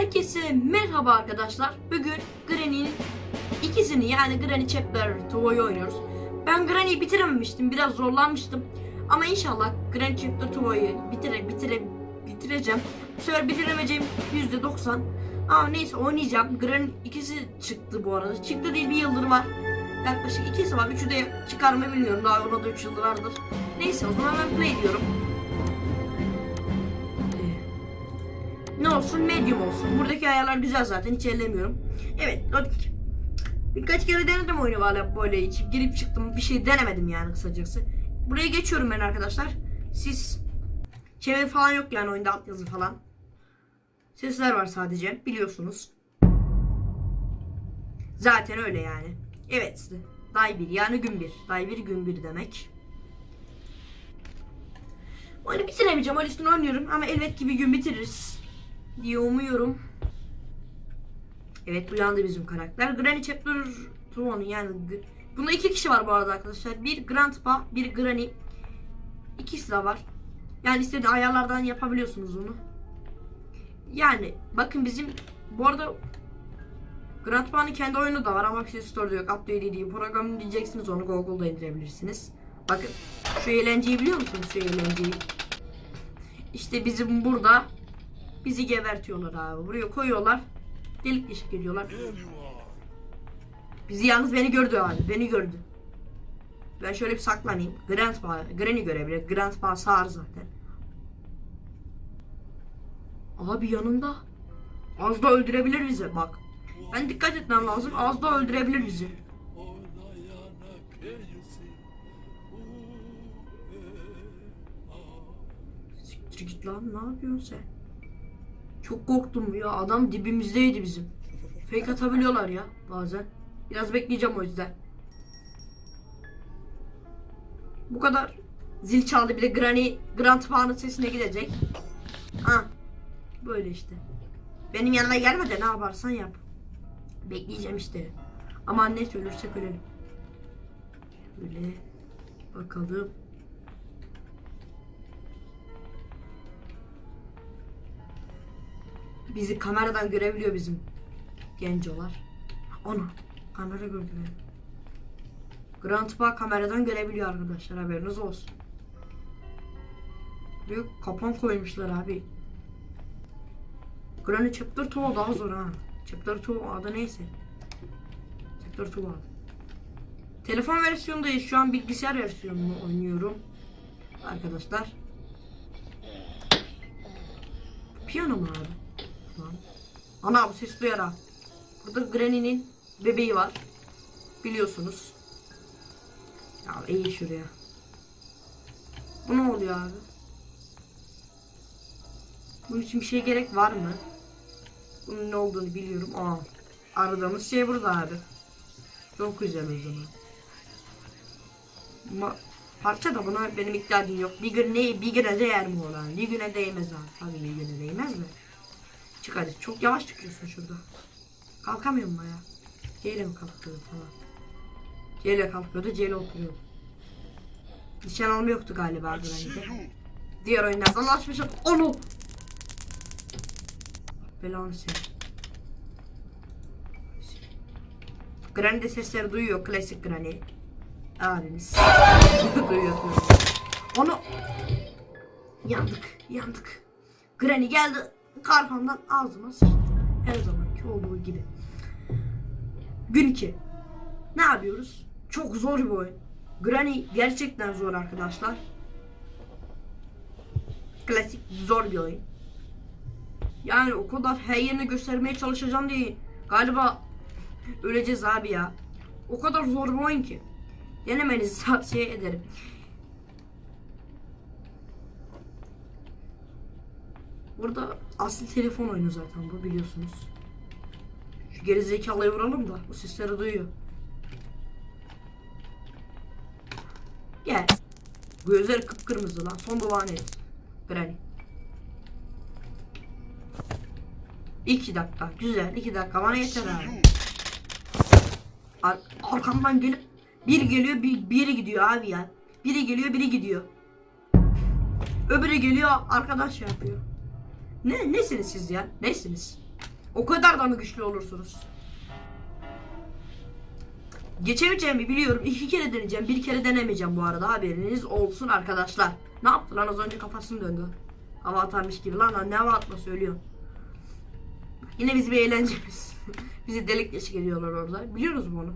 Herkese merhaba arkadaşlar. Bugün Granny'nin ikisini yani Granny Chapter Toy'u oynuyoruz. Ben Granny'yi bitirememiştim. Biraz zorlanmıştım. Ama inşallah Granny Chapter Toy'u bitire, bitire, bitireceğim. Bu bitiremeyeceğim %90. Ama neyse oynayacağım. Granny ikisi çıktı bu arada. Çıktı değil bir yıldır var. Yaklaşık ikisi var. Üçü de çıkar mı bilmiyorum. Daha ona da 3 yıldır vardır. Neyse o zaman ben play diyorum. Ne olsun medium olsun. Buradaki ayarlar güzel zaten hiç ellemiyorum. Evet loading. Birkaç kere denedim oyunu valla böyle içip girip çıktım. Bir şey denemedim yani kısacası. Buraya geçiyorum ben arkadaşlar. Siz çeviri falan yok yani oyunda altyazı falan. Sesler var sadece biliyorsunuz. Zaten öyle yani. Evet. Day 1 yani gün 1. Day 1 gün 1 demek. Oyunu bitiremeyeceğim. Üstüne oynuyorum ama elbet ki bir gün bitiririz diye umuyorum. Evet uyandı bizim karakter. Granny Chapter 2'nun yani bunda iki kişi var bu arada arkadaşlar. Bir Grandpa, bir Granny. İkisi de var. Yani istediği ayarlardan yapabiliyorsunuz onu. Yani bakın bizim bu arada Grandpa'nın kendi oyunu da var ama Play Store'da yok. Update dediği programı diyeceksiniz onu Google'da indirebilirsiniz. Bakın şu eğlenceyi biliyor musunuz şu eğlenceyi? İşte bizim burada bizi gebertiyorlar abi. Buraya koyuyorlar. Delik deşik ediyorlar. Bizi yalnız beni gördü abi. Beni gördü. Ben şöyle bir saklanayım. Grandpa, Granny görebilir. Grandpa sağır zaten. Abi yanında. Az da öldürebilir bizi bak. Ben dikkat etmem lazım. Az da öldürebilir bizi. Siktir git lan ne yapıyorsun sen? Çok korktum ya adam dibimizdeydi bizim. Fake atabiliyorlar ya bazen. Biraz bekleyeceğim o yüzden. Bu kadar zil çaldı bir de Granny Grandpa'nın sesine gidecek. Ha. Böyle işte. Benim yanıma gelme de ne yaparsan yap. Bekleyeceğim işte. Ama anne ölürsek ölelim. Böyle bakalım. Bizi kameradan görebiliyor bizim gencolar. Onu kamera gördü beni. Grandpa kameradan görebiliyor arkadaşlar haberiniz olsun. Büyük kapan koymuşlar abi. Granny Chapter 2 daha zor ha. Chapter 2 adı neyse. Chapter 2 adı. Telefon versiyonu değil şu an bilgisayar versiyonunu oynuyorum. Arkadaşlar. Piyano mu abi? Ana bu ses duyar ha. Burada Granny'nin bebeği var. Biliyorsunuz. Ya iyi şuraya. Bu ne oluyor abi? Bunun için bir şey gerek var mı? Bunun ne olduğunu biliyorum. Aa, aradığımız şey burada abi. Çok güzel o zaman. Ma parça da buna benim ihtiyacım yok. Bir gün ne bir güne değer mi olan? Bir güne değmez abi. Tabii bir güne değmez mi? Çık hadi. Çok yavaş çıkıyorsun şurada. Kalkamıyorum ya. C ile mi kalkıyordu falan. C ile kalkıyordu, C ile oturuyordu. Nişan alma yoktu galiba bence. Diğer oyunlardan açmışım. Onu! Belanı sen. Granny de sesleri duyuyor. Klasik Granny. Abimiz. duyuyor. duyuyor. Onu... Yandık. Yandık. Granny geldi. Karkamdan ağzıma sıçtı. Her zamanki olduğu gibi. Gün 2. Ne yapıyoruz? Çok zor bir oyun. Granny gerçekten zor arkadaşlar. Klasik zor bir oyun. Yani o kadar her yerini göstermeye çalışacağım diye galiba öleceğiz abi ya. O kadar zor bir oyun ki. Denemenizi tavsiye ederim. Burada asıl telefon oyunu zaten bu biliyorsunuz. Şu geri zekalıyı vuralım da bu sesleri duyuyor. Gel. Gözleri kıpkırmızı lan. Son duvan et. Granny. İki dakika. Güzel. iki dakika. Bana yeter abi. Ar arkamdan gelip bir geliyor bir biri gidiyor abi ya. Biri geliyor biri gidiyor. Öbürü geliyor arkadaş yapıyor. Ne nesiniz siz ya? Nesiniz? O kadar da mı güçlü olursunuz? Geçemeyeceğimi biliyorum. İki kere deneyeceğim. Bir kere denemeyeceğim bu arada. Haberiniz olsun arkadaşlar. Ne yaptı lan az önce kafasını döndü. Hava atarmış gibi lan. Ne hava atma söylüyor. Yine biz bir eğlencemiz. Bizi delik deşik ediyorlar orada. Biliyoruz onu?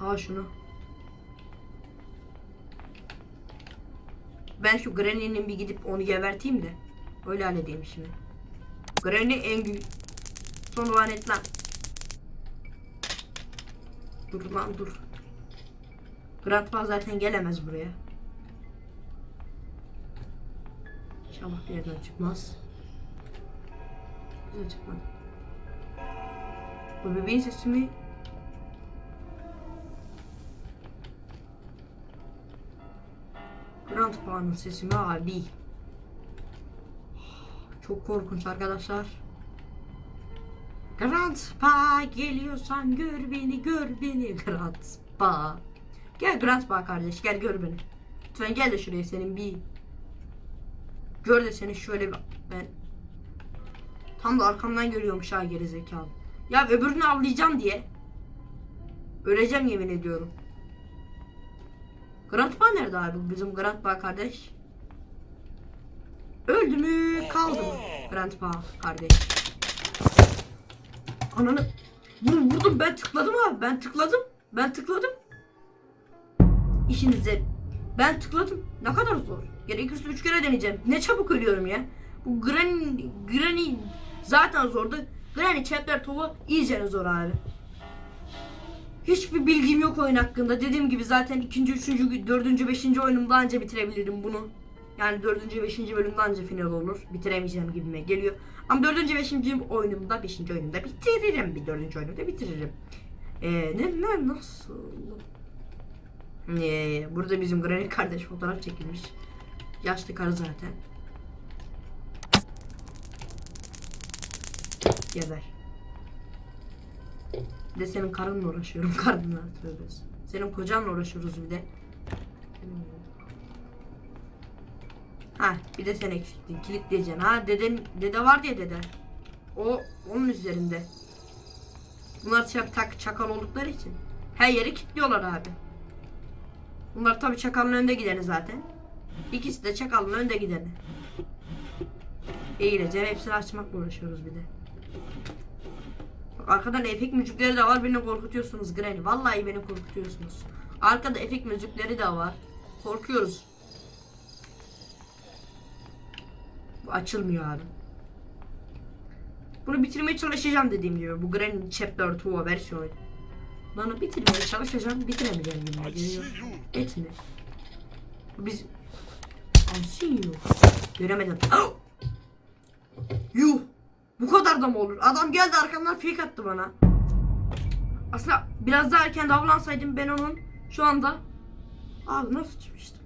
Al şunu. Ben şu Granny'nin bir gidip onu geberteyim de. Öyle halledeyim şimdi. Granny en gü... Son lanet lan. Dur lan dur. Grandpa zaten gelemez buraya. İnşallah bir yerden çıkmaz. Güzel çıkmadı. Bu bebeğin sesi mi? Grandpa'nın sesi mi abi? Çok korkunç arkadaşlar. Grandpa geliyorsan gör beni gör beni Grandpa. Gel Grandpa kardeş gel gör beni. Lütfen gel de şuraya senin bir Gör de seni şöyle bir ben tam da arkamdan görüyormuş ha gerizekalı. Ya öbürünü avlayacağım diye öleceğim yemin ediyorum. Grandpa nerede abi bizim Grandpa kardeş? Öldü mü kaldı mı Grandpa kardeş? Ananı vurdum, vurdum ben tıkladım abi ben tıkladım ben tıkladım. İşinize ben tıkladım ne kadar zor. Gerekirse üç kere deneyeceğim. Ne çabuk ölüyorum ya. Bu Granny, Granny zaten zordu. Granny Chapter 2 iyice zor abi. Hiçbir bilgim yok oyun hakkında. Dediğim gibi zaten ikinci, üçüncü, dördüncü, beşinci oyunumda anca bitirebilirim bunu. Yani dördüncü, beşinci bölümde anca final olur. Bitiremeyeceğim gibime geliyor. Ama dördüncü, beşinci oyunumda, beşinci oyunumda bitiririm. Bir dördüncü oyunumda bitiririm. Ee, ne, ne, nasıl? Ee, burada bizim Granny kardeş fotoğraf çekilmiş. Yaşlı karı zaten. Geber. Bir de senin karınla uğraşıyorum. Karınla tövbe. Senin kocanla uğraşıyoruz bir de. Ha bir de sen eksiktin. Kilitleyeceksin. Ha deden, dede var diye dede. O onun üzerinde. Bunlar çak, tak, çakal oldukları için. Her yeri kilitliyorlar abi. Bunlar tabi çakalın önde gideni zaten. İkisi de çakalın önde gideni. İyice hepsini açmakla uğraşıyoruz bir de. Arkadan efekt müzikleri de var beni korkutuyorsunuz Granny. Vallahi beni korkutuyorsunuz. Arkada efekt müzikleri de var. Korkuyoruz. Bu açılmıyor abi. Bunu bitirmeye çalışacağım dediğim gibi. Bu Granny Chapter 2 versiyonu. Bunu bitirmeye çalışacağım. Bitiremeyeceğim gibi geliyor. Etme. Biz... I see you. Göremedim. Oh! Yuh. Bu kadar da mı olur? Adam geldi arkamdan fake attı bana. Aslında biraz daha erken davransaydım ben onun şu anda abi nasıl çıkmıştım?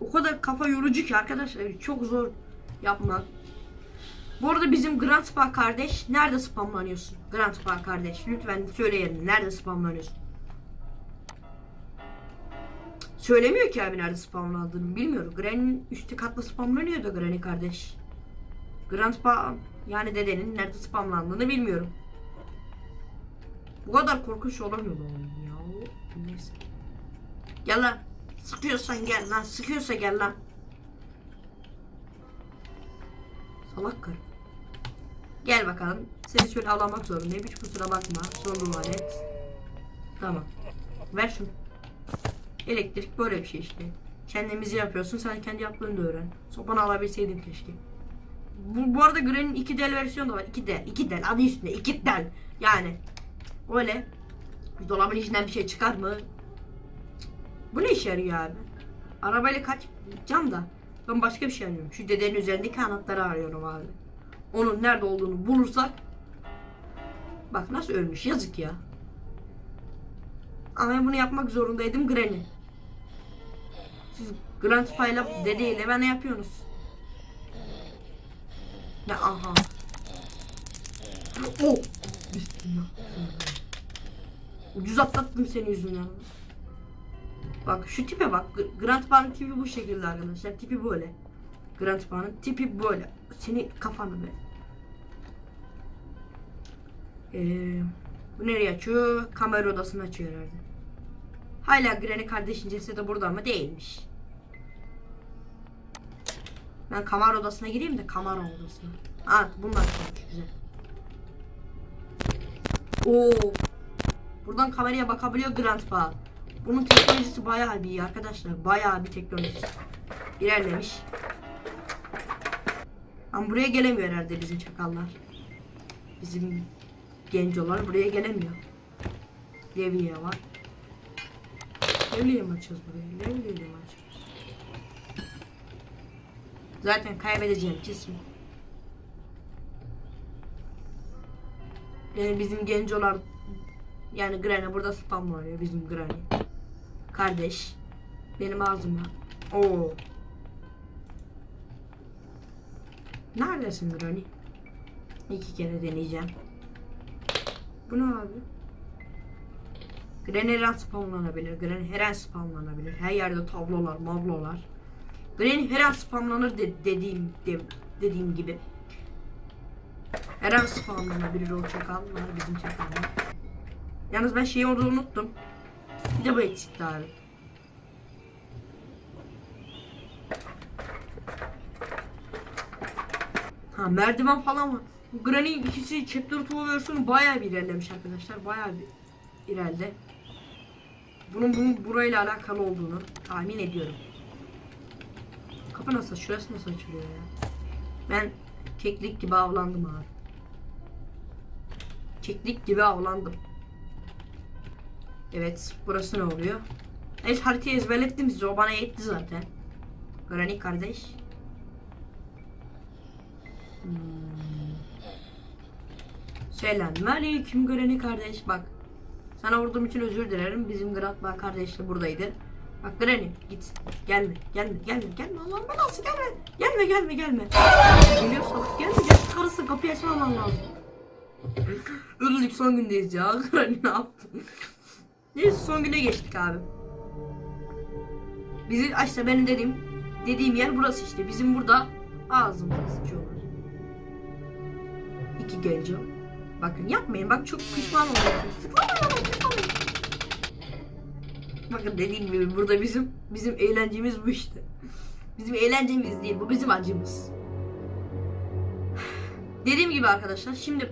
O kadar kafa yorucu ki arkadaşlar çok zor yapmak. Bu arada bizim Grandpa kardeş nerede spamlanıyorsun? Grandpa kardeş lütfen söyle yerini. Nerede spamlanıyorsun? Söylemiyor ki abi nerede spamlandığını bilmiyorum. Granny'nin üstü katlı spamlanıyor da Granny kardeş. Grandpa yani dedenin nerede spamlandığını bilmiyorum. Bu kadar korkunç olamıyor oyun ya. Neyse. Gel lan. Sıkıyorsan gel lan. Sıkıyorsa gel lan. Salak karı. Gel bakalım. Seni şöyle alamak zorundayım. Hiç kusura bakma. Son dua et. Tamam. Ver şunu. Elektrik böyle bir şey işte. Kendimizi yapıyorsun. Sen kendi yaptığını da öğren. Sopanı alabilseydin keşke. Bu, bu arada Granny'nin 2 del versiyonu da var. 2 del. 2 del. Adı üstünde. 2 del. Yani. Öyle. Dolabın içinden bir şey çıkar mı? Bu ne işe yarıyor abi? Arabayla kaçacağım da. Ben başka bir şey arıyorum. Şu dedenin üzerindeki anahtarı arıyorum abi. Onun nerede olduğunu bulursak. Bak nasıl ölmüş yazık ya. Ama bunu yapmak zorundaydım Granny. Siz Grandpa ile dedeyle ben ne yapıyorsunuz? Ne aha. Oh. Ucuz atlattım senin yüzünden. Bak şu tipe bak. Grandpa'nın tipi bu şekilde arkadaşlar. Tipi böyle. Grandpa'nın tipi böyle. Senin kafanı be. Ee, bu nereye açıyor? Kamera odasını açıyor herhalde. Hala Granny kardeşin cesedi burada ama değilmiş. Ben kamera odasına gireyim de kamera odasına. Ha bunlar kalmış güzel. Oo. Buradan kameraya bakabiliyor Grandpa. Bunun teknolojisi bayağı bir iyi arkadaşlar. Bayağı bir teknolojisi. İlerlemiş. Ama buraya gelemiyor herhalde bizim çakallar. Bizim gencolar buraya gelemiyor. Levye var. Levye mi açacağız buraya? Levye mi açacağız? Zaten kaybedeceğim kesin. Yani bizim gencolar yani Granny burada spam ya bizim Granny. Kardeş. Benim ağzıma. Oo. Neredesin Granny? İki kere deneyeceğim. Bu ne abi? Granny her an spamlanabilir. Granny her an spamlanabilir. Her yerde tablolar, mablolar. Granny her an spamlanır de- dediğim de- dediğim gibi. Her an spamlanabilir o çakallar bizim çakallar. Yalnız ben şeyi orada unuttum. Bir de bu eksikti abi. Ha merdiven falan var. Granny ikisi Chapter 2 versiyonu bayağı bir ilerlemiş arkadaşlar. Bayağı bir ileride. Bunun bunun burayla alakalı olduğunu tahmin ediyorum. Kapı nasıl? Şurası nasıl açılıyor ya? Ben keklik gibi avlandım abi. Keklik gibi avlandım. Evet, burası ne oluyor? Evet, haritayı ezberlettim size. O bana yetti zaten. Granny kardeş. Hmm. Selamünaleyküm Granny kardeş. Bak. Sana vurduğum için özür dilerim. Bizim Gratba kardeş de buradaydı. Bak Granny git. Gelme, gelme, gelme, gelme. Allah'ın belası gelme. Gelme, gelme, gelme. Geliyor salak. Gelme, gel. Karısı kapıyı açmaman lazım. Öldük son gündeyiz ya. Granny ne yaptın? Neyse son güne geçtik abi. Bizi işte benim dediğim dediğim yer burası işte. Bizim burada ağzımızı sıçıyorlar. İki genco. Bakın yapmayın. Bak çok pişman oluyorum. Sıklamayın ama sıklamayın. Bakın dediğim gibi burada bizim bizim eğlencemiz bu işte. Bizim eğlencemiz değil. Bu bizim acımız. Dediğim gibi arkadaşlar şimdi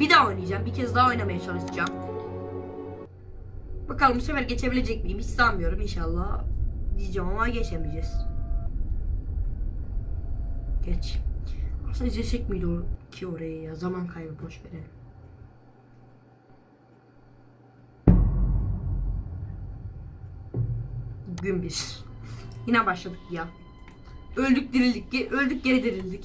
bir daha oynayacağım. Bir kez daha oynamaya çalışacağım. Bakalım bu sefer geçebilecek miyim? Hiç sanmıyorum inşallah. Diyeceğim ama geçemeyeceğiz. Geç. Aslında izlesek miydi ki orayı ya? Zaman kaybı boş verelim. Gün bir. Yine başladık ya. Öldük dirildik. Öldük geri dirildik.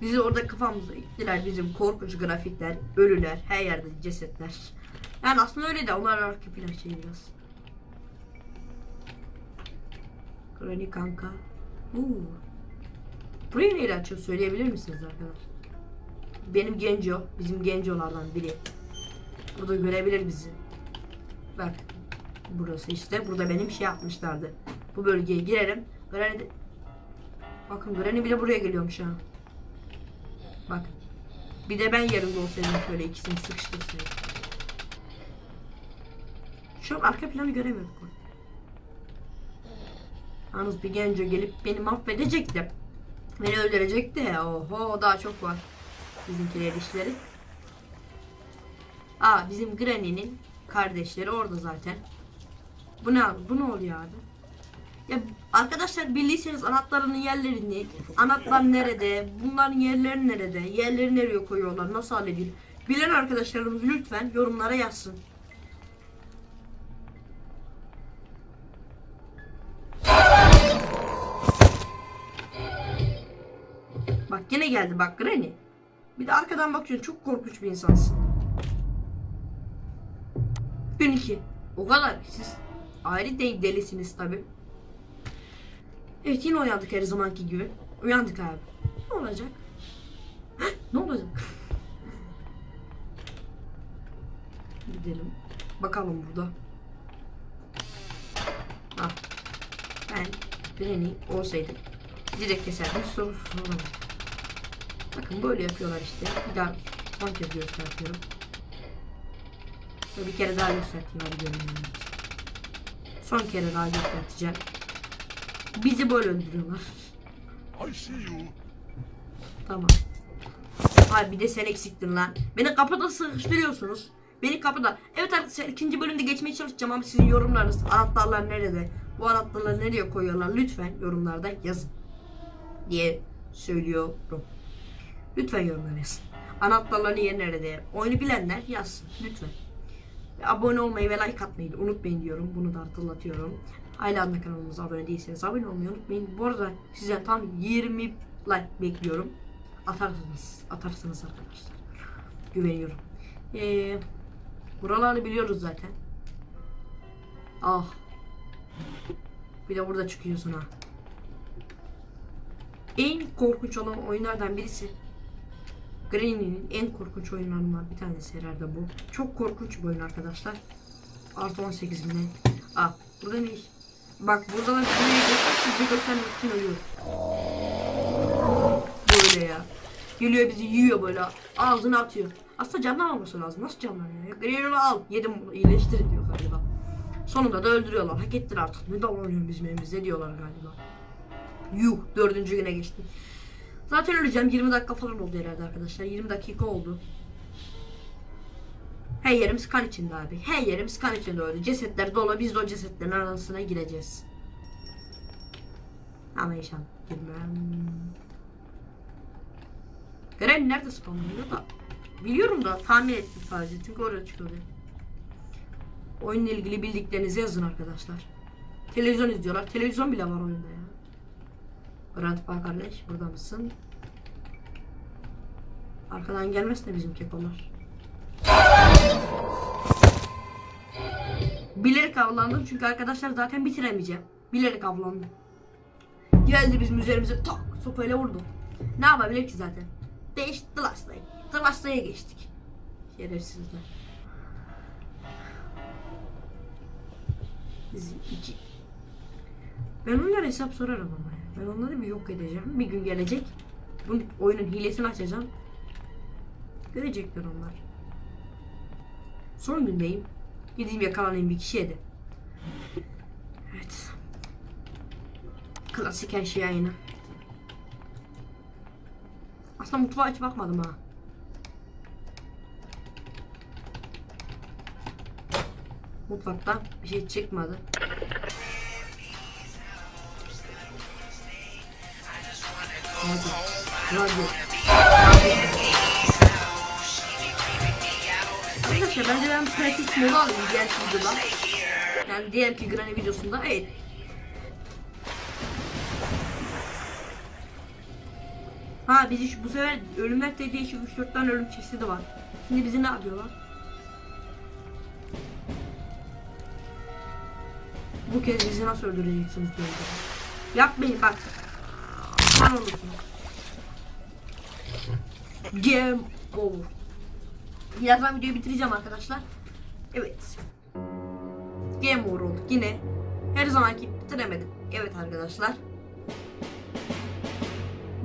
Bizi orada kafamıza ittiler bizim korkunç grafikler, ölüler, her yerde cesetler. Yani aslında öyle de onlar arka plan şey biraz. Granny kanka. Uuu. Burayı neyle açıyor söyleyebilir misiniz arkadaşlar? Benim genco, bizim gencolardan biri. Burada görebilir bizi. Bak. Burası işte. Burada benim şey yapmışlardı. Bu bölgeye girerim. Granny. Bakın Granny bile buraya geliyormuş ha. Bak. Bir de ben yerimde olsaydım şöyle ikisini sıkıştırsaydım. Şu an arka planı göremiyorum. Yalnız bir genco gelip beni mahvedecekti. Beni öldürecekti. Oho daha çok var. Bizimkiler işleri. Aa bizim Granny'nin kardeşleri orada zaten. Bu ne abi? Bu ne oluyor abi? Ya arkadaşlar bildiyseniz anahtarının yerlerini, anahtar nerede, bunların yerleri nerede, yerleri nereye koyuyorlar, nasıl hallediyor? Bilen arkadaşlarımız lütfen yorumlara yazsın. Bak yine geldi bak Granny. Bir de arkadan bakıyorsun çok korkunç bir insansın. Gün iki. O kadar siz ayrı de delisiniz tabi. Evet yine uyandık her zamanki gibi. Uyandık abi. Ne olacak? ne olacak? Gidelim. Bakalım burada. Ah. Granny olsaydı direkt keserdim. Sonra. Bakın böyle yapıyorlar işte. Bir daha son kez göstertiyorum. Bir kere daha göstereyim hadi görün. Son kere daha göstereceğim. Bizi böyle öldürüyorlar. I see you. Tamam. Ay bir de sen eksiktin lan. Beni kapıda sıkıştırıyorsunuz. Beni kapıda. Evet arkadaşlar ikinci bölümde geçmeye çalışacağım ama sizin yorumlarınız anahtarlar nerede? Bu anahtarları nereye koyuyorlar? Lütfen yorumlarda yazın. Diye söylüyorum. Lütfen yorumlara yazın. Anahtarların yeri nerede? Oyunu bilenler yazsın. Lütfen. Abone olmayı ve like atmayı da unutmayın diyorum. Bunu da hatırlatıyorum. Hala da kanalımıza abone değilseniz abone olmayı unutmayın. Bu arada sizden tam 20 like bekliyorum. Atarsınız. Atarsınız arkadaşlar. Güveniyorum. Ee, buraları biliyoruz zaten. Ah. Bir de burada çıkıyorsun ha. En korkunç olan oyunlardan birisi. Granny'nin en korkunç oyunlarından bir tanesi herhalde bu. Çok korkunç bir oyun arkadaşlar. Artı 18 bine. Aa burada ne iş? Bak burada da size göstermek için ölüyor. Böyle ya. Geliyor bizi yiyor böyle. Ağzına atıyor. Aslında canlanmaması lazım. Nasıl canlanıyor ya? Granny'ni al. Yedim bunu. iyileştir diyor galiba. Sonunda da öldürüyorlar. Hak ettin artık. Ne davranıyorsun bizim evimizde diyorlar galiba. Yuh. Dördüncü güne geçtim. Zaten öleceğim. 20 dakika falan oldu herhalde arkadaşlar. 20 dakika oldu. Her yerimiz kan içinde abi. Her yerimiz kan içinde öyle. Cesetler dolu. Biz de o cesetlerin arasına gireceğiz. Ama inşallah girmem. Granny nerede spawnlanıyor da? Biliyorum da tahmin ettim sadece. Çünkü oraya çıkıyordu. Oyunla ilgili bildiklerinizi yazın arkadaşlar. Televizyon izliyorlar. Televizyon bile var oyunda ya. Grandpa kardeş burada mısın? Arkadan gelmesin de bizim kekolar. Bilerek avlandım çünkü arkadaşlar zaten bitiremeyeceğim. Bilerek avlandım. Geldi bizim üzerimize tak sopayla vurdu. Ne yapabilir ki zaten? Değiş The Last Day. The Last Day'e geçtik. Şerefsizler. Biz iki. Ben onlara hesap sorarım ama ya. Ben onları bir yok edeceğim. Bir gün gelecek. Bu oyunun hilesini açacağım. Görecekler onlar. Son gündeyim. Gideyim yakalanayım bir kişiye de. Evet. Klasik her şey aynı. Aslında mutfağa hiç bakmadım ha. Mutfakta bir şey çıkmadı. Hadi. Hadi. Arkadaşlar bence ben pratik modu alayım diğer videoda. Yani diğerki Granny videosunda. Evet. Ha bizi şu, bu sefer ölümler de değişik 3-4 tane ölüm çeşidi var. Şimdi bizi ne yapıyorlar? Bu kez bizi nasıl öldüreceksiniz diye. Yapmayın bak. Game over. Birazdan videoyu bitireceğim arkadaşlar. Evet. Game over olduk yine. Her zamanki bitiremedim. Evet arkadaşlar.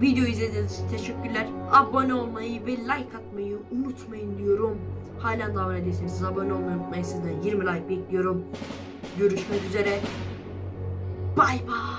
Video izlediğiniz için teşekkürler. Abone olmayı ve like atmayı unutmayın diyorum. Halen da abone değilseniz abone olmayı unutmayın. Sizden 20 like bekliyorum. Görüşmek üzere. Bay bay.